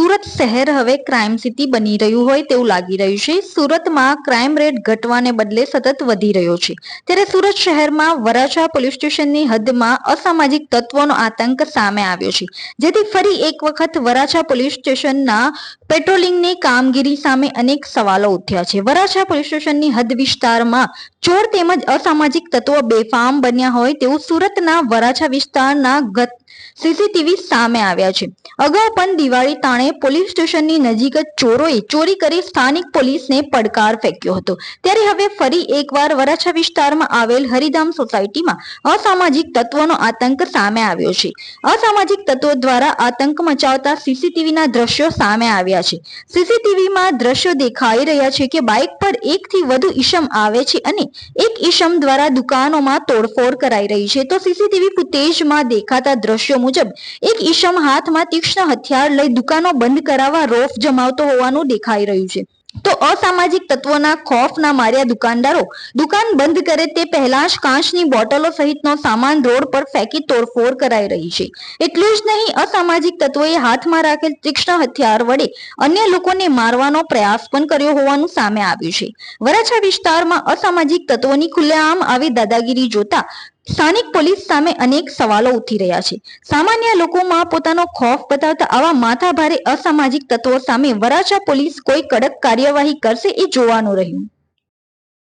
સુરત શહેર હવે crime city બની રહ્યું હોય તેવું લાગી રહ્યું છે. સુરતમાં ક્રાઇમ રેટ ઘટવાને બદલે સતત વધી રહ્યો છે. ત્યારે સુરત શહેરમાં વરાછા પોલીસ સ્ટેશનની હદમાં અસામાજિક તત્વોનો આતંક સામે આવ્યો છે. જેથી ફરી એક વખત વરાછા પોલીસ સ્ટેશનના પેટ્રોલિંગની કામગીરી સામે અનેક સવાલો ઉઠ્યા છે. વરાછા પોલીસ સ્ટેશનની હદ વિસ્તારમાં ચોર તેમજ અસામાજિક તત્વો બેફામ બન્યા હોય તેવું સુરતના વરાછા વિસ્તારના ગત સીસીટીવી સામે આવ્યા છે. અગાઉ પણ દિવાળી તાણે પોલીસ સ્ટેશનની નજીક જ ચોરોએ ચોરી કરી સ્થાનિક પોલીસને પડકાર ફેંક્યો હતો. ત્યારે હવે ફરી એકવાર વરાછા વિસ્તારમાં આવેલ હરિધામ સોસાયટીમાં અસામાજિક તત્વોનો આતંક સામે આવ્યો છે. અસામાજિક તત્વો દ્વારા આતંક મચાવતા સીસીટીવીના દ્રશ્યો સામે આવ્યા છે. સીસીટીવીમાં દ્રશ્યો દેખાઈ રહ્યા છે કે બાઇક પર એકથી વધુ ઈશમ આવે છે અને એક ઈશમ દ્વારા દુકાનોમાં તોડફોડ કરાઈ રહી છે. તો સીસીટીવી ફૂટેજમાં દેખાતા દ્રશ્યો મુજબ, એક ઈશમ હાથમાં તીક્ષ્ણ હથિયાર લઈ દુકાનો બંધ કરાવવા રોફ જમાવતો હોવાનું દેખાઈ રહ્યું છે. તો અસામાજિક તત્વોના ખોફના માર્યા દુકાનદારો, દુકાન બંધ કરે તે પહેલા જ કાચની બોટલો સહિતનો સામાન રોડ પર ફેંકી તોડફોડ કરાઈ રહી છે. એટલું જ નહીં, અસામાજિક તત્વોએ હાથમાં રાખેલ તીક્ષ્ણ હથિયાર વડે અન્ય લોકોને મારવાનો પ્રયાસ પણ કર્યો હોવાનું સામે આવ્યું છે. વરાછા વિસ્તારમાં અસામાજિક તત્વોની ખુલ્લેઆમ આવી દાદાગીરી જોતા સ્થાનિક પોલીસ સામે અનેક સવાલો ઉઠી રહ્યા છે. સામાન્ય લોકોમાં પોતાનો ખોફ બતાવતા આવા માથાભારે અસામાજિક તત્વો સામે વરાછા પોલીસ કોઈ કડક કાર્યવાહી કરશે એ જોવાનું રહ્યું.